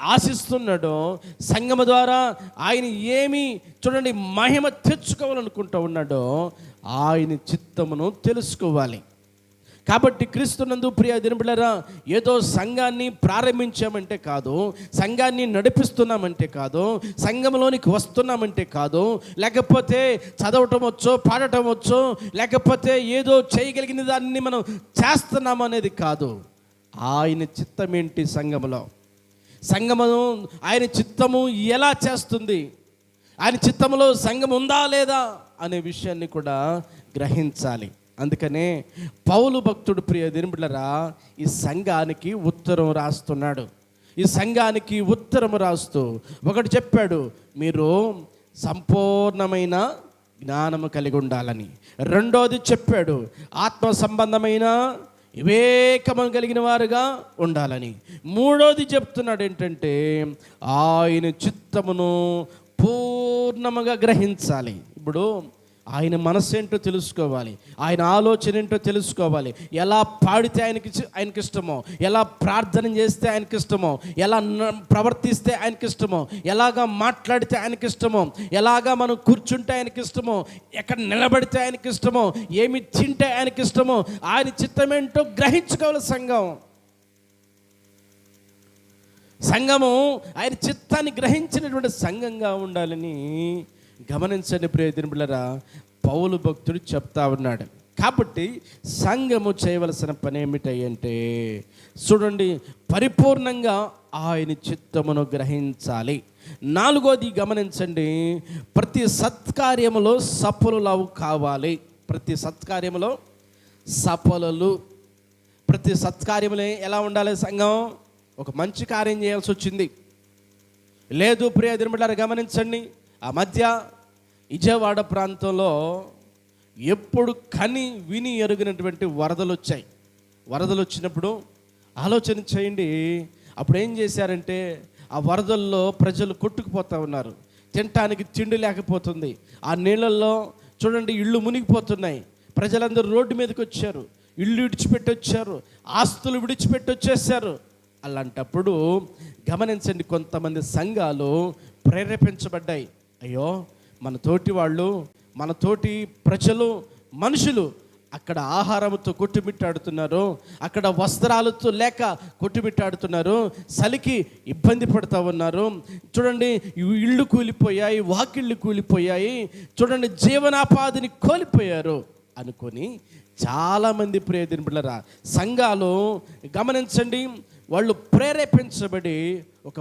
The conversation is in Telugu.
ఆశిస్తున్నాడో సంగమ ద్వారా ఆయన ఏమి చూడండి మహిమ తెచ్చుకోవాలనుకుంటూ ఉన్నాడో ఆయన చిత్తమును తెలుసుకోవాలి. కాబట్టి క్రీస్తునందు ప్రియ దినబిళ్ళరా ఏదో సంఘాన్ని ప్రారంభించామంటే కాదు సంఘాన్ని నడిపిస్తున్నామంటే కాదు సంఘంలోనికి వస్తున్నామంటే కాదు లేకపోతే చదవటం వచ్చో పాడటం వచ్చో లేకపోతే ఏదో చేయగలిగిన దాన్ని మనం చేస్తున్నామనేది కాదు. ఆయన చిత్తమేంటి సంఘములో? సంగమను సంఘము ఆయన చిత్తము ఎలా చేస్తుంది? ఆయన చిత్తములో సంఘం ఉందా లేదా అనే విషయాన్ని కూడా గ్రహించాలి. అందుకనే పౌలు భక్తుడు ప్రియ దినబిళ్ళరా ఈ సంఘానికి ఉత్తరం రాస్తున్నాడు. ఈ సంఘానికి ఉత్తరం రాస్తూ ఒకటి చెప్పాడు మీరు సంపూర్ణమైన జ్ఞానము కలిగి ఉండాలని. రెండోది చెప్పాడు ఆత్మ సంబంధమైన వివేకము కలిగిన వారుగా ఉండాలని. మూడోది చెప్తున్నాడు ఏంటంటే ఆయన చిత్తమును పూర్ణముగా గ్రహించాలి. ఇప్పుడు ఆయన మనసు ఏంటో తెలుసుకోవాలి. ఆయన ఆలోచన ఏంటో తెలుసుకోవాలి. ఎలా పాడితే ఆయనకి ఆయనకి ఇష్టమో ఎలా ప్రార్థన చేస్తే ఆయనకి ఇష్టమో ఎలా ప్రవర్తిస్తే ఆయనకి ఇష్టమో ఎలాగా మాట్లాడితే ఆయనకి ఇష్టమో ఎలాగా మనం కూర్చుంటే ఆయనకి ఇష్టమో ఎక్కడ నిలబడితే ఆయనకి ఇష్టమో ఏమి తింటే ఆయనకి ఇష్టమో ఆయన చిత్తమేంటో గ్రహించుకోవాలి సంఘం. సంఘము ఆయన చిత్తాన్ని గ్రహించినటువంటి సంఘంగా ఉండాలని గమనించండి ప్రియదినబులరా పౌలు భక్తుడు చెప్తా ఉన్నాడు. కాబట్టి సంఘము చేయవలసిన పని ఏమిటంటే చూడండి పరిపూర్ణంగా ఆయన చిత్తమును గ్రహించాలి. నాలుగోది గమనించండి ప్రతి సత్కార్యములో సఫలులవు కావాలి. ప్రతి సత్కార్యములో సఫలులు. ప్రతి సత్కార్యములే ఎలా ఉండాలి సంఘం? ఒక మంచి కార్యం చేయాల్సి వచ్చింది. లేదు ప్రియ దినబడ్డారు గమనించండి. ఆ మధ్య విజయవాడ ప్రాంతంలో ఎప్పుడు కని విని ఎరుగినటువంటి వరదలు వచ్చాయి. వరదలు వచ్చినప్పుడు ఆలోచన చేయండి. అప్పుడు ఏం చేశారంటే ఆ వరదల్లో ప్రజలు కొట్టుకుపోతూ ఉన్నారు. తినటానికి తిండి లేకపోతుంది. ఆ నీళ్ళల్లో చూడండి ఇళ్ళు మునిగిపోతున్నాయి. ప్రజలందరూ రోడ్డు మీదకి వచ్చారు. ఇల్లు విడిచిపెట్టి వచ్చారు ఆస్తులు విడిచిపెట్టి వచ్చేసారు అలాంటప్పుడు గమనించండి కొంతమంది సంఘాలు ప్రేరేపించబడ్డాయి. అయ్యో మన తోటి వాళ్ళు మన తోటి ప్రజలు మనుషులు అక్కడ ఆహారంతో కొట్టుమిట్టాడుతున్నారు అక్కడ వస్త్రాలతో లేక కొట్టుమిట్టాడుతున్నారు చలికి ఇబ్బంది పడుతూ ఉన్నారు. చూడండి ఇళ్ళు కూలిపోయాయి వాకిళ్ళు కూలిపోయాయి చూడండి జీవనాపాధిని కోల్పోయారు అనుకొని చాలామంది ప్రియదిన బిళ్ళరా సంఘాలు గమనించండి వాళ్ళు ప్రేరేపించబడి ఒక